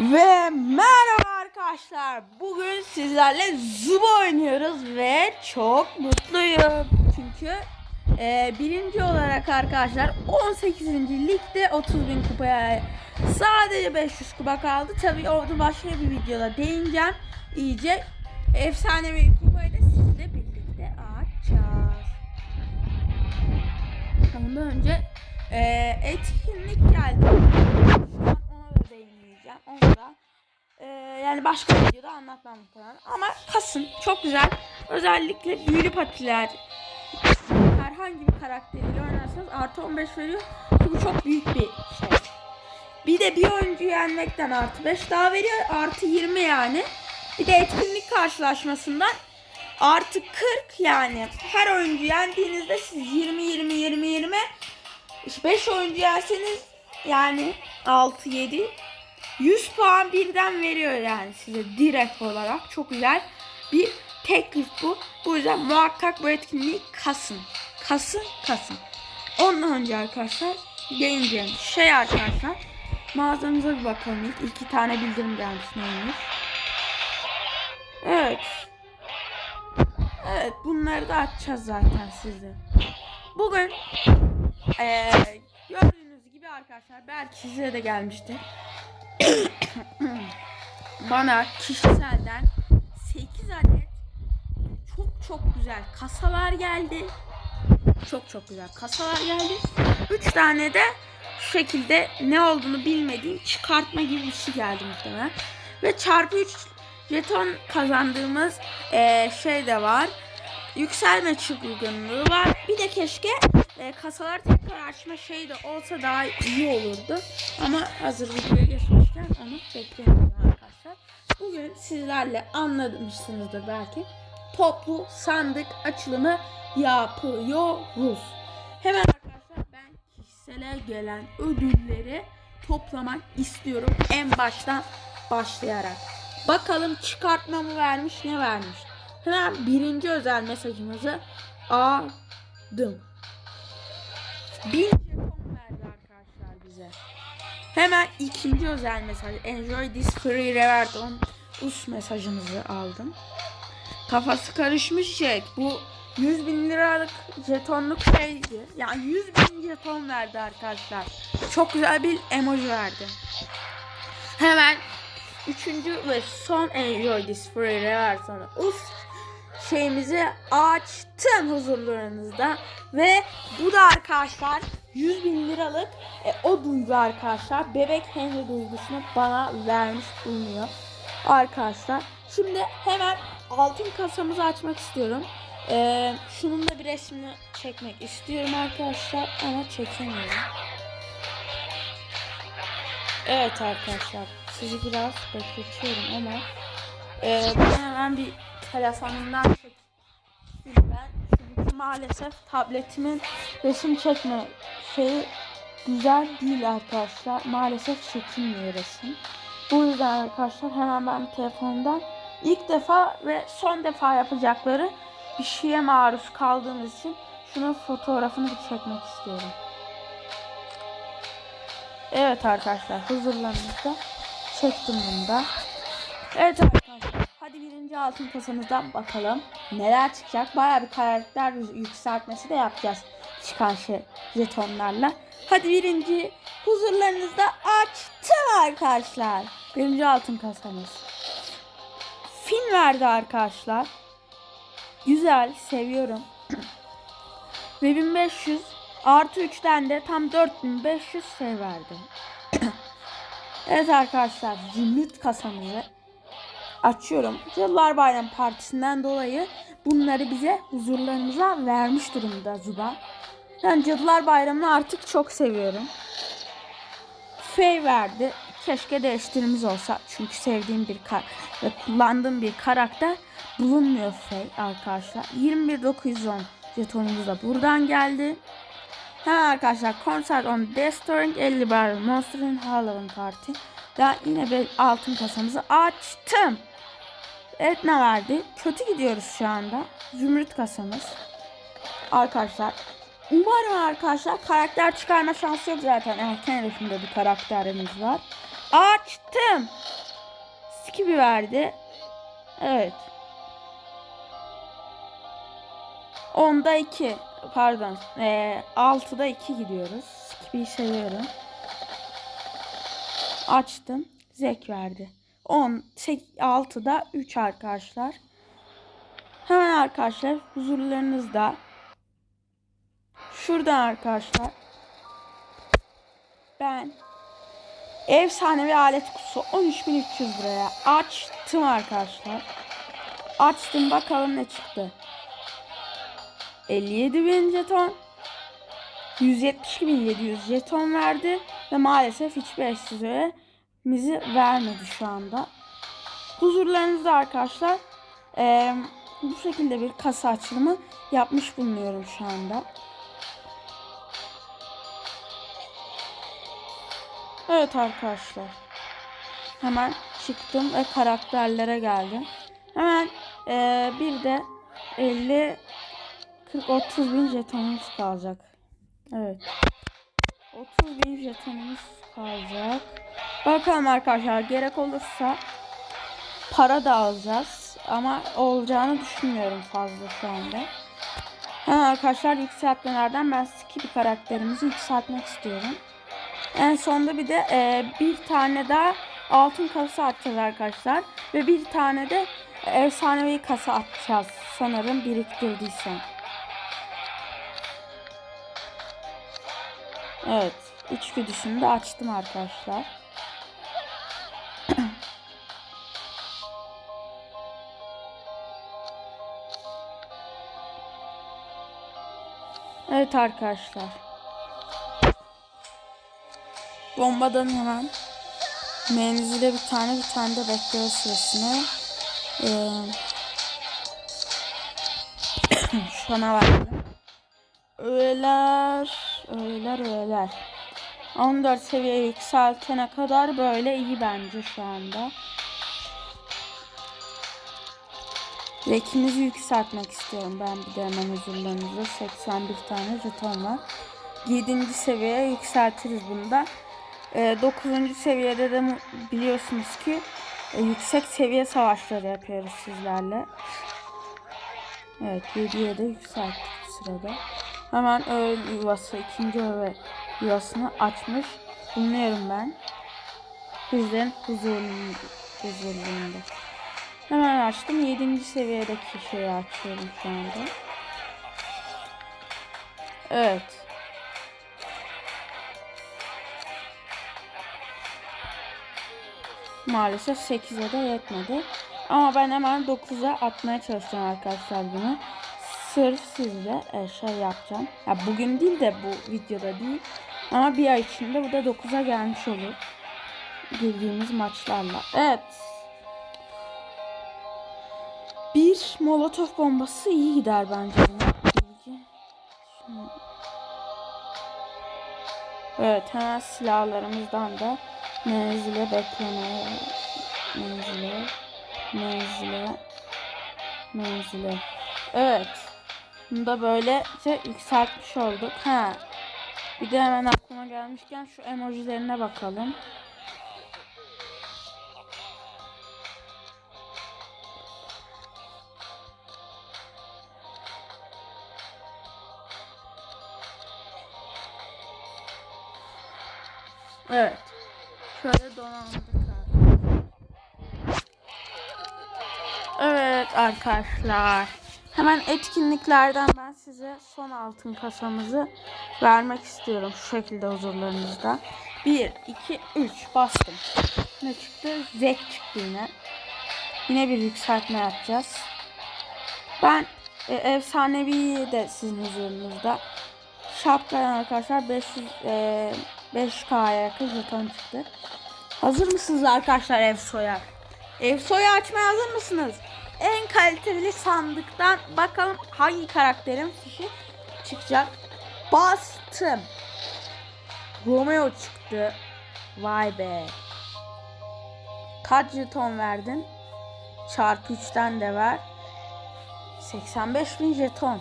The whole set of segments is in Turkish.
Ve merhaba arkadaşlar. Bugün sizlerle Zuba oynuyoruz ve çok mutluyum. Çünkü e, birinci olarak arkadaşlar 18. ligde 30 bin kupaya sadece 500 kupa kaldı. Tabii onu başka bir videoda değineceğim. İyice efsanevi kupayı da sizle birlikte açacağız. Ondan önce e, etkinlik geldi. Onu da e, yani başka bir videoda anlatmam muhtemelen. Ama Kasım çok güzel. Özellikle büyülü patiler herhangi bir karakteriyle oynarsanız artı 15 veriyor. Bu çok büyük bir şey. Bir de bir oyuncu yenmekten artı 5 daha veriyor. Artı 20 yani. Bir de etkinlik karşılaşmasından artı 40 yani. Her oyuncu yendiğinizde siz 20 20 20 20 5 oyuncu yerseniz yani 6 7 100 puan birden veriyor yani size direkt olarak. Çok güzel bir teklif bu. Bu yüzden muhakkak bu etkinliği kasın. Kasın kasın. Ondan önce arkadaşlar değineceğim şey arkadaşlar mağazamıza bir bakalım ilk. iki tane bildirim gelmiş neymiş. Evet. Evet bunları da açacağız zaten size. Bugün eee gördüğünüz gibi arkadaşlar belki size de gelmiştir. Bana kişiselden 8 adet çok çok güzel kasalar geldi. Çok çok güzel kasalar geldi. 3 tane de şu şekilde ne olduğunu bilmediğim çıkartma gibi bir şey geldi muhtemelen. Ve çarpı 3 jeton kazandığımız eee, şey de var. Yükselme çılgınlığı var. Bir de keşke e, kasalar tekrar açma şey de olsa daha iyi olurdu. Ama hazır videoya geçmişken onu bekliyoruz arkadaşlar. Bugün sizlerle anlamışsınızdır belki. Toplu sandık açılımı yapıyoruz. Hemen arkadaşlar ben kişisele gelen ödülleri toplamak istiyorum. En baştan başlayarak. Bakalım çıkartma mı vermiş ne vermiş. Hemen birinci özel mesajımızı aldım. Bin jeton verdi arkadaşlar bize. Hemen ikinci özel mesaj. Enjoy this free reward on us mesajımızı aldım. Kafası karışmış Jack. Bu 100 bin liralık jetonluk şeydi. Yani 100 bin jeton verdi arkadaşlar. Çok güzel bir emoji verdi. Hemen üçüncü ve son enjoy this free reward sonra us şeyimizi açtım huzurlarınızda ve bu da arkadaşlar 100 bin liralık e, o duygu arkadaşlar bebek Henry duygusunu bana vermiş bulunuyor arkadaşlar. Şimdi hemen altın kasamızı açmak istiyorum. E, şunun da bir resmini çekmek istiyorum arkadaşlar ama çekemiyorum. Evet arkadaşlar sizi biraz bekletiyorum ama e, ben hemen bir telefonumdan çek. Ben çünkü maalesef tabletimin resim çekme şeyi güzel değil arkadaşlar. Maalesef çekilmiyor resim. Bu yüzden arkadaşlar hemen ben telefonumdan ilk defa ve son defa yapacakları bir şeye maruz kaldığımız için şunun fotoğrafını bir çekmek istiyorum. Evet arkadaşlar huzurlarınızda çektim bunu da. Evet arkadaşlar hadi birinci altın kasamızdan bakalım neler çıkacak. Baya bir karakter yükseltmesi de yapacağız çıkan şey jetonlarla. Hadi birinci huzurlarınızda açtım arkadaşlar. Birinci altın kasamız. Fin verdi arkadaşlar. Güzel seviyorum. Ve 1500 artı 3'ten de tam 4500 şey verdi. evet arkadaşlar zümrüt kasamızı açıyorum. Yıllar Bayram Partisi'nden dolayı bunları bize huzurlarımıza vermiş durumda Zuba. Ben Cadılar Bayramı'nı artık çok seviyorum. Fey verdi. Keşke değiştirimiz olsa. Çünkü sevdiğim bir kar ve kullandığım bir karakter bulunmuyor Fey arkadaşlar. 21910 jetonumuz da buradan geldi. Hemen arkadaşlar Concert on Destroying 50 Bar Monster in Halloween Party. Daha yine bir altın kasamızı açtım. Evet ne verdi? Kötü gidiyoruz şu anda. Zümrüt kasamız. Arkadaşlar. Umarım arkadaşlar karakter çıkarma şansı yok zaten. Erken erişimde bir karakterimiz var. Açtım. Skibi verdi. Evet. Onda 2. Pardon. Ee, 6'da 2 gidiyoruz. Skibi'yi seviyorum. Açtım. Zek verdi. 10, 6'da 3 arkadaşlar. Hemen arkadaşlar huzurlarınızda. Şuradan arkadaşlar. Ben efsanevi alet kutusu 13.300 liraya açtım arkadaşlar. Açtım bakalım ne çıktı. 57.000 jeton. 172.700 jeton verdi ve maalesef hiçbir eşsizimizi vermedi şu anda. Huzurlarınızda arkadaşlar eee, bu şekilde bir kasa açılımı yapmış bulunuyorum şu anda. Evet arkadaşlar. Hemen çıktım ve karakterlere geldim. Hemen eee, bir de 50 40 30 bin jetonumuz kalacak. Evet. 30 bin jetonumuz kalacak. Bakalım arkadaşlar gerek olursa para da alacağız. Ama olacağını düşünmüyorum fazla şu anda. Hemen arkadaşlar yükseltmelerden ben Skippy karakterimizi yükseltmek istiyorum. En sonda bir de e, bir tane daha altın kasa atacağız arkadaşlar. Ve bir tane de efsanevi kasa atacağız. Sanırım biriktirdiysem. Evet. İçgüdüsünü de açtım arkadaşlar. Evet arkadaşlar. Bombadan hemen menzile bir tane bir tane de bekleme süresine ee, şuna verdim. Öğeler, öğeler, öğeler. 14 seviye yükseltene kadar böyle iyi bence şu anda. Zekimizi yükseltmek istiyorum ben bir de hemen huzurlarınızda. 81 tane jeton var. 7. seviyeye yükseltiriz bunu da. 9. seviyede de biliyorsunuz ki e, yüksek seviye savaşları yapıyoruz sizlerle. Evet 7'ye de yükselttik sırada. Hemen öğe yuvası, ikinci öğe yuvasını açmış bulunuyorum ben. Bizlerin huzurluğunda. huzurluğunda. Hemen açtım. 7. seviyedeki şeyi açıyorum şu anda. Evet. Maalesef 8'e de yetmedi. Ama ben hemen 9'a atmaya çalışacağım arkadaşlar bunu. Sırf sizle e, şey yapacağım. Ya bugün değil de bu videoda değil. Ama bir ay içinde bu da 9'a gelmiş olur. Girdiğimiz maçlarla. Evet. Bir molotof bombası iyi gider bence. Evet hemen silahlarımızdan da menzile beklemeye menzile menzile menzile. Evet bunu da böylece yükseltmiş olduk. Ha bir de hemen aklıma gelmişken şu emojilerine bakalım Evet. Şöyle donandık. Evet arkadaşlar. Hemen etkinliklerden ben size son altın kasamızı vermek istiyorum. Şu şekilde huzurlarınızda. 1, 2, 3 bastım. Ne çıktı? Zek çıktı yine. Yine bir yükseltme yapacağız. Ben e, efsanevi de sizin huzurunuzda. Şapkadan arkadaşlar 500 e, 5K'ya yakın jeton çıktı. Hazır mısınız arkadaşlar ev soyar? Ev soyu açmaya hazır mısınız? En kaliteli sandıktan bakalım hangi karakterin fişi çıkacak. Bastım. Romeo çıktı. Vay be. Kaç jeton verdin? Çarpı 3'ten de ver. 85 bin jeton.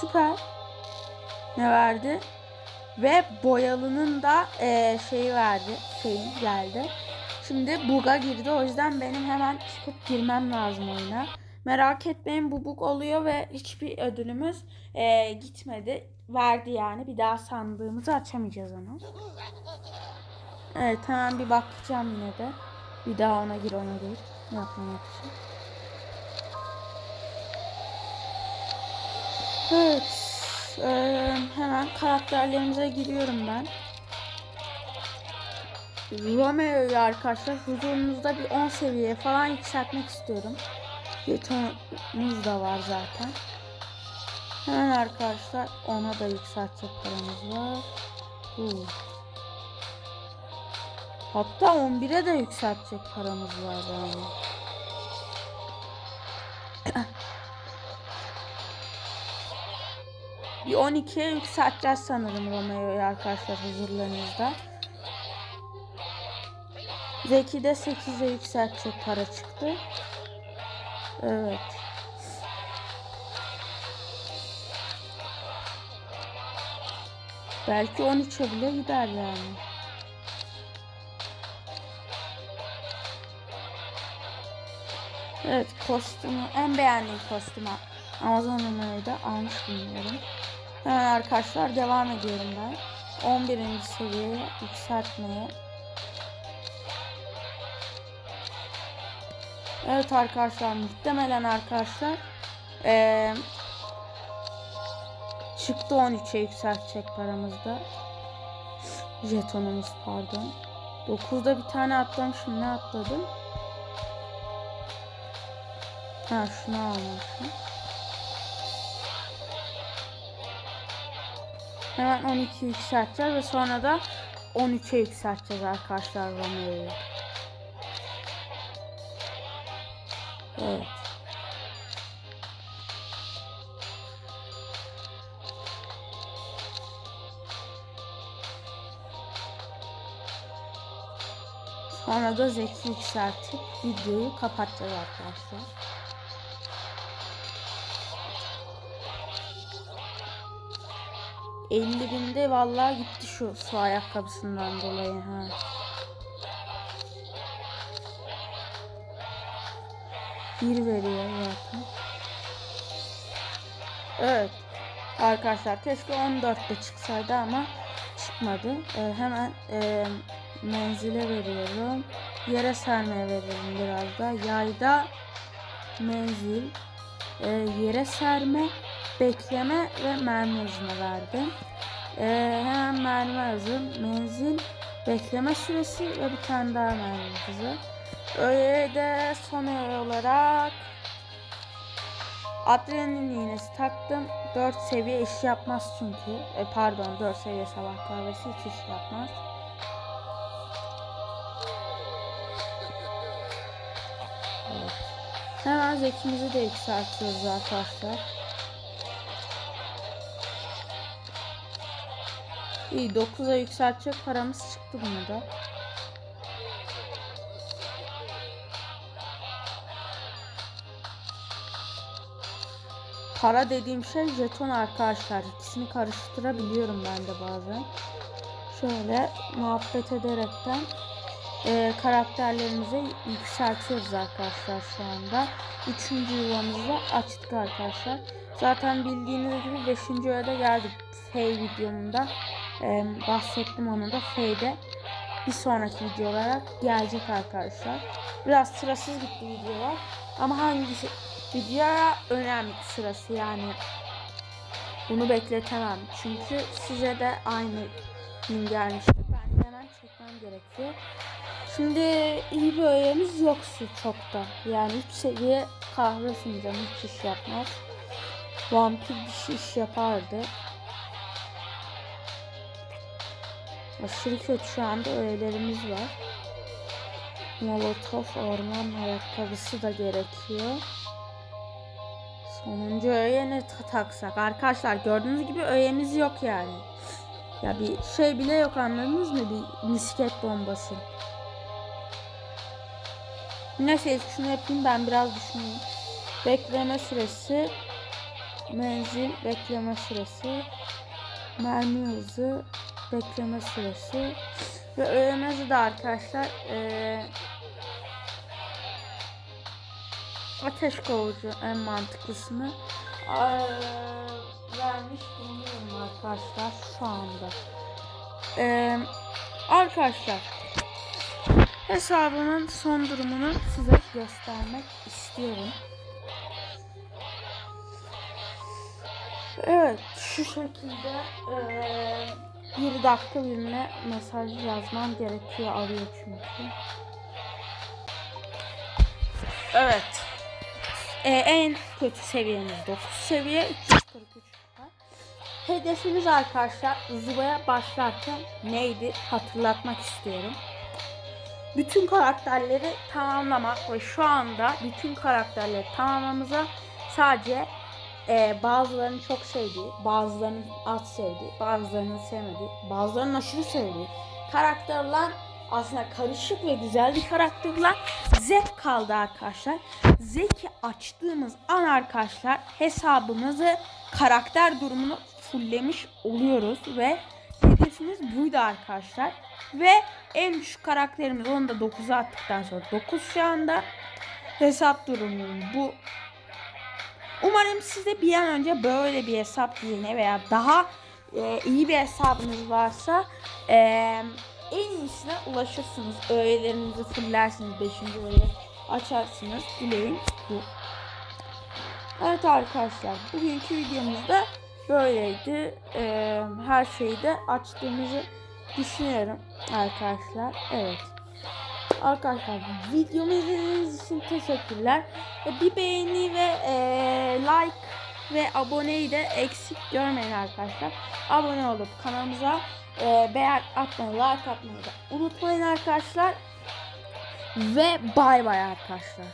Süper. Ne verdi? Ve boyalının da eee, şeyi verdi. şeyim geldi. Şimdi bug'a girdi. O yüzden benim hemen çıkıp girmem lazım oyuna. Merak etmeyin bu bug oluyor ve hiçbir ödülümüz e, gitmedi. Verdi yani. Bir daha sandığımızı açamayacağız onu. Evet hemen bir bakacağım yine de. Bir daha ona gir ona gir. Yapmamak için. Evet. Eee, hemen karakterlerimize giriyorum ben. Romeo'yu arkadaşlar huzurunuzda bir 10 seviye falan yükseltmek istiyorum. Yetonumuz da var zaten. Hemen arkadaşlar ona da yükseltecek paramız var. Bu. Hatta 11'e de yükseltecek paramız var yani. Bir 12'ye yükselteceğiz sanırım Romeo'yu arkadaşlar huzurlarınızda. Zeki de 8'e yükseltecek para çıktı. Evet. Belki 13'e bile gider yani. Evet kostümü en beğendiğim kostümü Amazon numarayı da almış bilmiyorum. Hemen arkadaşlar devam ediyorum ben. 11. seviyeye yükseltmeye. Evet arkadaşlar muhtemelen arkadaşlar eee, çıktı 13'e yükseltecek paramızda. Jetonumuz pardon. 9'da bir tane atlamışım ne atladım? Ha şunu almışım. Hemen 12 yükselteceğiz ve sonra da 13'e yükselteceğiz arkadaşlar Romeo'yu. Evet. Sonra da zeki yükseltip videoyu kapatacağız arkadaşlar. Elli binde vallahi gitti şu su ayakkabısından dolayı ha. Bir veriyor zaten. Evet. Arkadaşlar keşke 14'te çıksaydı ama çıkmadı. Ee, hemen e, menzile veriyorum. Yere sermeye veriyorum biraz da. Yayda menzil, e, yere serme, bekleme ve mermi hızına verdim. E, hemen mermi hızı, menzil, bekleme süresi ve bir tane daha mermi hızı. Öyle de son olarak adrenalin iğnesi taktım. 4 seviye iş yapmaz çünkü. E, pardon 4 seviye sabah kahvesi hiç iş yapmaz. Evet. Hemen zekimizi de yükseltiyoruz arkadaşlar. İyi 9'a yükseltecek paramız çıktı bunu da. Para dediğim şey jeton arkadaşlar. İkisini karıştırabiliyorum ben de bazen. Şöyle muhabbet ederekten e, karakterlerimizi yükseltiyoruz arkadaşlar şu anda. Üçüncü yuvamızı açtık arkadaşlar. Zaten bildiğiniz gibi beşinci öğede geldik. Fey videomunda e, bahsettim onu da Fey'de bir sonraki video olarak gelecek arkadaşlar. Biraz sırasız gitti videolar. Ama hangisi videoya önemli sırası yani. Bunu bekletemem. Çünkü size de aynı gün gelmişti. Ben hemen çekmem gerekiyor. Şimdi iyi bir öğemiz yok şu çokta. Yani 3 seviye kahve fincanı hiç iş yapmaz. Vampir bir şey iş yapardı. Aşırı kötü şu anda öğelerimiz var. Molotof orman ayakkabısı da gerekiyor. Sonuncu öğeye ne ta- taksak? Arkadaşlar gördüğünüz gibi öğemiz yok yani. Ya bir şey bile yok anladınız mı? Bir misket bombası. Neyse şunu yapayım ben biraz düşüneyim. Bekleme süresi. Menzil bekleme süresi. Mermi hızı bekleme süresi. Ve öğemezi de arkadaşlar eee ateş kovucu en mantıklısını eee, vermiş bulunuyorum arkadaşlar şu anda. Eee, arkadaşlar hesabımın son durumunu size göstermek istiyorum. Evet şu şekilde eee bir dakika birine mesaj yazmam gerekiyor arıyor çünkü. Evet. Ee, en kötü seviyemiz 9 seviye 343 var. Hedefimiz arkadaşlar Zuba'ya başlarken neydi hatırlatmak istiyorum. Bütün karakterleri tamamlamak ve şu anda bütün karakterleri tamamlamamıza sadece e, bazılarının çok sevdiği, bazılarının az sevdiği, bazılarının sevmediği, bazılarının aşırı sevdiği karakterler aslında karışık ve güzel bir karakterler. Zek kaldı arkadaşlar. Zek'i açtığımız an arkadaşlar hesabımızı karakter durumunu fulllemiş oluyoruz ve hedefimiz buydu arkadaşlar. Ve en düşük karakterimiz onu da 9'a attıktan sonra 9 şu anda hesap durumu bu Umarım siz de bir an önce böyle bir hesap düzeni veya daha e, iyi bir hesabınız varsa e, en iyisine ulaşırsınız. Öğelerinizi fullersiniz. 5. öğeyi açarsınız. Dileğim bu. Evet arkadaşlar bugünkü videomuzda böyleydi. E, her şeyi de açtığımızı düşünüyorum arkadaşlar. Evet. Arkadaşlar videomu izlediğiniz için teşekkürler. E, Bir beğeni ve e, like ve aboneyi de eksik görmeyin arkadaşlar. Abone olup kanalımıza e, beğen atmayı, like atmayı da unutmayın arkadaşlar. Ve bay bay arkadaşlar.